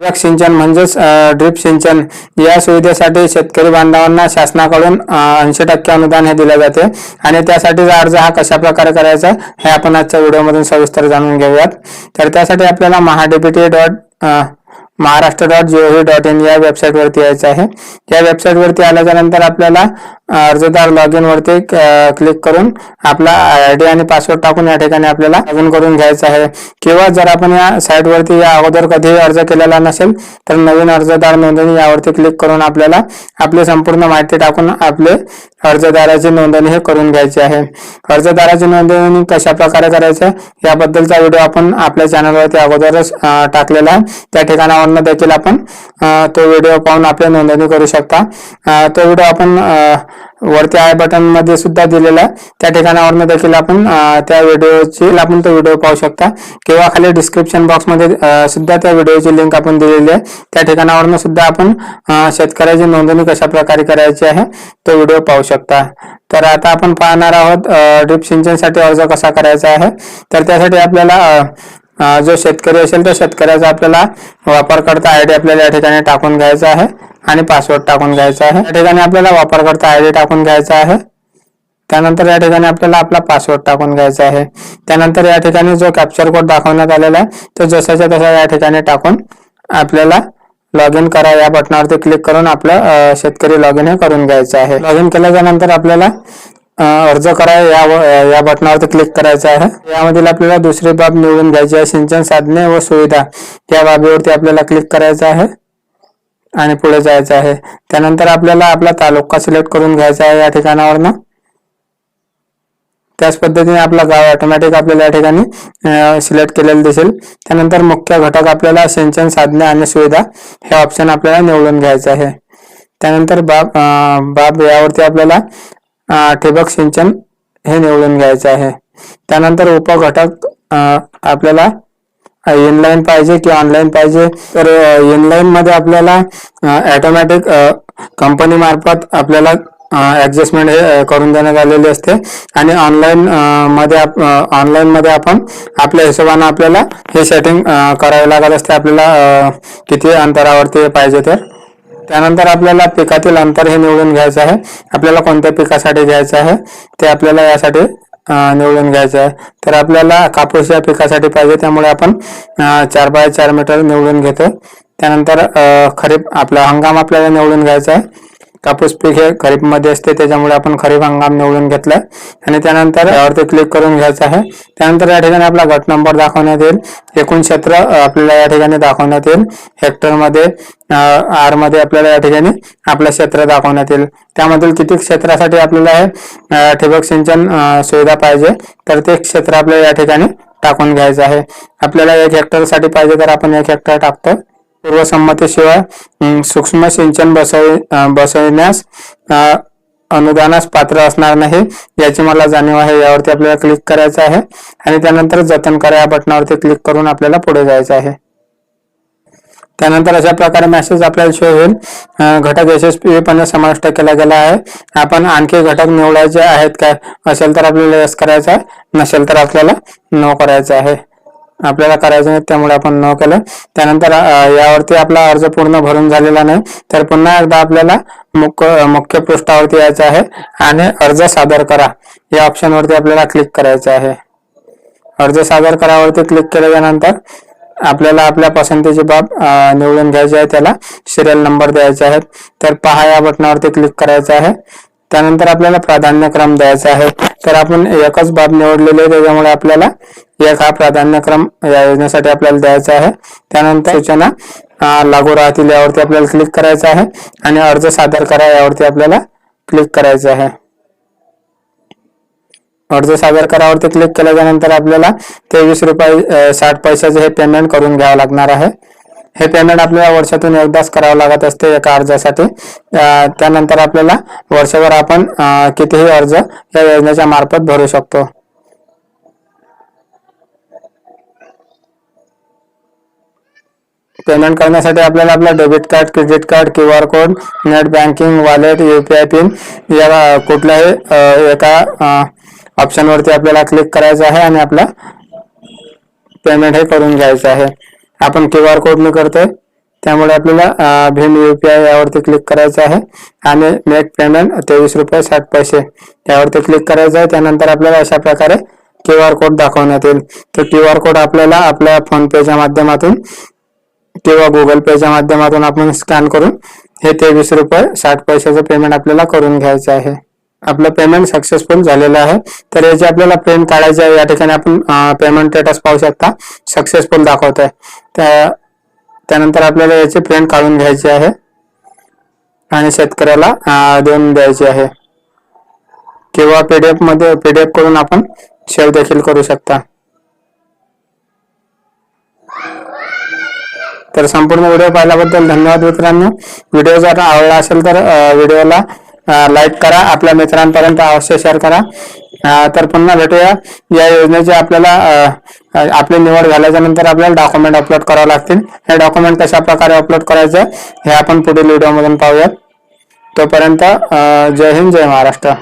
ठिबक सिंचन म्हणजेच ड्रिप सिंचन. या सुविधेसाठी शेतकरी बांधवांना शासनाकडून ऐंशी टक्के अनुदान हे दिले जाते. आणि त्यासाठीचा अर्ज हा कशा प्रकारे करायचा हे आपण आजच्या व्हिडिओमधून सविस्तर जाणून घेऊयात. तर त्यासाठी आपल्याला MahaDBT dot Maharashtra dot G O V dot in या वेबसाईटवरती यायचं आहे. या वेबसाईटवरती आल्याच्यानंतर आपल्याला अर्जदार लॉग इन वरती क्लिक करून आपला आय डी आणि पासवर्ड टाकून या ठिकाणी आपल्याला लॉग इन करून घ्यायचं आहे. किंवा जर आपण या साईटवरती या अगोदर कधीही अर्ज केलेला नसेल तर नवीन अर्जदार नोंदणी यावरती क्लिक करून आपल्याला आपली संपूर्ण माहिती टाकून आपले अर्जदाराची नोंदणी हे करून घ्यायची आहे. अर्जदाराची नोंदणी कशा प्रकारे करायचं याबद्दलचा व्हिडिओ आपण आपल्या चॅनलवरती अगोदरच टाकलेला आहे. त्या ठिकाणावर ठिकाणावरनं देखील आपण तो व्हिडिओ पाहून आपल्या नोंदणी करू शकता. तो व्हिडिओ आपण वरती आय बटनमध्ये सुद्धा दिलेला आहे. त्या ठिकाणावरनं देखील आपण त्या व्हिडिओची आपण तो व्हिडिओ पाहू शकता. किंवा खाली डिस्क्रिप्शन बॉक्समध्ये सुद्धा त्या व्हिडिओची लिंक आपण दिलेली आहे. त्या ठिकाणावरनं सुद्धा आपण शेतकऱ्याची नोंदणी कशा प्रकारे करायची आहे तो व्हिडिओ पाहू शकता. तर आता आपण पाहणार आहोत ड्रिप सिंचनसाठी अर्ज कसा करायचा आहे. तर त्यासाठी आपल्याला जो शेतकरी असेल त्या शेतकऱ्याचा आपल्याला वापरकर्ता आय डी आपल्याला या ठिकाणी टाकून घ्यायचा आहे आणि पासवर्ड टाकून घ्यायचा आहे. या ठिकाणी आपल्याला वापरकर्ता आय डी टाकून घ्यायचा आहे. त्यानंतर या ठिकाणी आपल्याला आपला पासवर्ड टाकून घ्यायचा आहे. त्यानंतर या ठिकाणी जो कॅप्चर कोड दाखवण्यात आलेला आहे तो जसाच्या तसा या ठिकाणी टाकून आपल्याला लॉग इन करा. या बटनावरती क्लिक करून आपलं शेतकरी लॉग इन हे करून घ्यायचं आहे. लॉग इन केल्याच्यानंतर आपल्याला अर्ज करा या या बटनावरती क्लिक करायचं आहे. यामधील आपल्याला दुसरी बाब निवडून घ्यायची आहे सिंचन साधने व सुविधा. या बाबीवरती आपल्याला क्लिक करायचं आहे आणि पुढे जायचं आहे. त्यानंतर आपल्याला आपला तालुका सिलेक्ट करून घ्यायचा आहे या ठिकाणावरनं. त्याच पद्धतीने आपला गाव ऑटोमॅटिक आपल्याला या ठिकाणी सिलेक्ट केलेलं दिसेल. त्यानंतर मुख्य घटक आपल्याला सिंचन साधने आणि सुविधा हे ऑप्शन आपल्याला निवडून घ्यायचं आहे. त्यानंतर बाब बाब यावरती आपल्याला ठिबक सिंचन हे निवडून घ्यायचं आहे. त्यानंतर उपघटक आपल्याला इनलाईन पाहिजे की ऑनलाईन पाहिजे? तर इनलाईन मध्ये आपल्याला ऑटोमॅटिक कंपनी मार्फत आपल्याला ऍडजस्टमेंट हे करून देण्यात आलेली असते. आणि ऑनलाईन मध्ये ऑनलाईन मध्ये आपण आपल्या हिशोबाने आपल्याला हे सेटिंग करावे लागत असते. आपल्याला किती अंतरावरती पाहिजे तर. त्यानंतर आपल्याला पिकातील अंतर हे निवडून घ्यायचं आहे. आपल्याला कोणत्या पिकासाठी घ्यायचं आहे? ते आपल्याला यासाठी निवडून घ्यायचं आहे. तर आपल्याला कापूस या पिकासाठी पाहिजे त्यामुळे आपण चार बाय चार मीटर निवडून घेतो त्यानंतर खरीप आपला हंगाम आपल्याला निवडून घ्यायचा आहे. कापूस पीक हे खरीपमध्ये असते त्याच्यामुळे आपण खरीप हंगाम निवडून घेतलाय आणि त्यानंतर यावरती क्लिक करून घ्यायचं आहे. त्यानंतर या ठिकाणी आपला गट नंबर दाखवण्यात येईल. एकूण क्षेत्र आपल्याला या ठिकाणी दाखवण्यात येईल. हेक्टरमध्ये आरमध्ये आपल्याला या ठिकाणी आपलं क्षेत्र दाखवण्यात येईल. त्यामधील किती क्षेत्रासाठी आपल्याला हे ठिबक सिंचन सुविधा पाहिजे तर ते क्षेत्र आपल्याला या ठिकाणी टाकून घ्यायचं आहे. आपल्याला एक हेक्टरसाठी पाहिजे तर आपण एक हेक्टर टाकतो. पूर्वसंमतीशिवाय सूक्ष्म सिंचन बसव बसविण्यास अनुदानास पात्र असणार नाही याची मला जाणीव आहे. यावरती आपल्याला क्लिक करायचं आहे आणि त्यानंतर जतन करा. या बटनावरती क्लिक करून आपल्याला पुढे जायचं आहे. त्यानंतर अशा प्रकारे मेसेज आपल्याला शो होईल. घटक यशस्वीपणे समाविष्ट केला गेला आहे. आपण आणखी घटक निवडायचे आहेत काय? असेल तर आपल्याला यस करायचं आहे. नसेल तर आपल्याला नो करायचं आहे. आपल्याला करायचं नाही त्यामुळे आपण नो केलं त्यानंतर यावरती आपला अर्ज पूर्ण भरून झालेला नाही. तर पुन्हा एकदा आपल्याला मुख्य मुख्य पृष्ठावरती यायचं आहे आणि अर्ज सादर करा. या ऑप्शनवरती आपल्याला क्लिक करायचं आहे. अर्ज सादर करावरती क्लिक केल्यानंतर आपल्याला आपल्या पसंतीची बाब निवडून घ्यायची आहे. त्याला सिरियल नंबर द्यायचे आहेत. तर पहा या बटनावरती क्लिक करायचं आहे. त्यानंतर आपल्याला प्राधान्यक्रम द्यायचा आहे. तर आपण एकच बाब निवडलेली आहे त्याच्यामुळे आपल्याला एक हा प्राधान्यक्रम या योजनेसाठी आपल्याला द्यायचा आहे. त्यानंतर सूचना लागू राहतील यावरती आपल्याला क्लिक करायचं आहे आणि अर्ज सादर करा यावरती आपल्याला क्लिक करायचं आहे. अर्ज सादर करावरती क्लिक केल्याच्यानंतर आपल्याला तेवीस रुपये साठ पैशाचे हे पेमेंट करून घ्यावं लागणार आहे. हे पेमेंट आपल्याला वर्षातून एकदाच करावं लागत असते एका अर्जासाठी. त्यानंतर आपल्याला वर्षभर आपण कितीही अर्ज या योजनेच्या मार्फत भरू शकतो. पेमेंट करण्यासाठी आपल्याला आपला debit card credit card Q R code net banking wallet UPI PIN या कुठल्याही एका ऑप्शन वरती आपल्याला क्लिक करायचं आहे आणि आपला पेमेंट हे करून घ्यायचं आहे. आपण क्यू आर कोड न करतोय. त्यामुळे आपल्याला भीम युपीआय यावरती क्लिक करायचं आहे. आणि मेक पेमेंट तेवीस रुपये साठ पैसे यावरती क्लिक करायचं आहे. त्यानंतर आपल्याला अशा प्रकारे क्यू आर कोड दाखवण्यात येईल. तो क्यू आर कोड आपल्याला आपल्या फोन पेच्या माध्यमातून किंवा गुगल पेच्या माध्यमातून आपण स्कॅन करून हे तेवीस रुपये साठ पैशाचं पेमेंट आपल्याला करून घ्यायचं आहे. आपलं पेमेंट सक्सेसफुल झालेलं आहे. तर याची आपल्याला प्रिंट काढायचं आहे या ठिकाणी आपण पेमेंट स्टेटस पाहू शकता. सक्सेसफुल दाखवत आहे त्या त्यानंतर आपल्याला याचे प्रिंट काढून घ्यायची आहे. आणि शेतकऱ्याला देऊन द्यायचे आहे. किंवा पीडीएफमध्ये पीडीएफ करून आपण सेव्ह देखील करू शकता. तर संपूर्ण व्हिडिओ पाहिल्याबद्दल धन्यवाद मित्रांनो. व्हिडिओ जर आवडला असेल तर व्हिडिओला लाईक करा. आपल्या मित्रांपर्यंत अवश्य शेअर करा. तर पुन्हा भेटूया. या योजनेचे आपल्याला आपली निवड झाल्याच्यानंतर आपल्याला डॉक्युमेंट अपलोड करावे लागतील. हे डॉक्युमेंट कशा प्रकारे अपलोड करायचं हे आपण पुढील व्हिडिओमधून पाहूयात. तोपर्यंत जय हिंद जय महाराष्ट्र.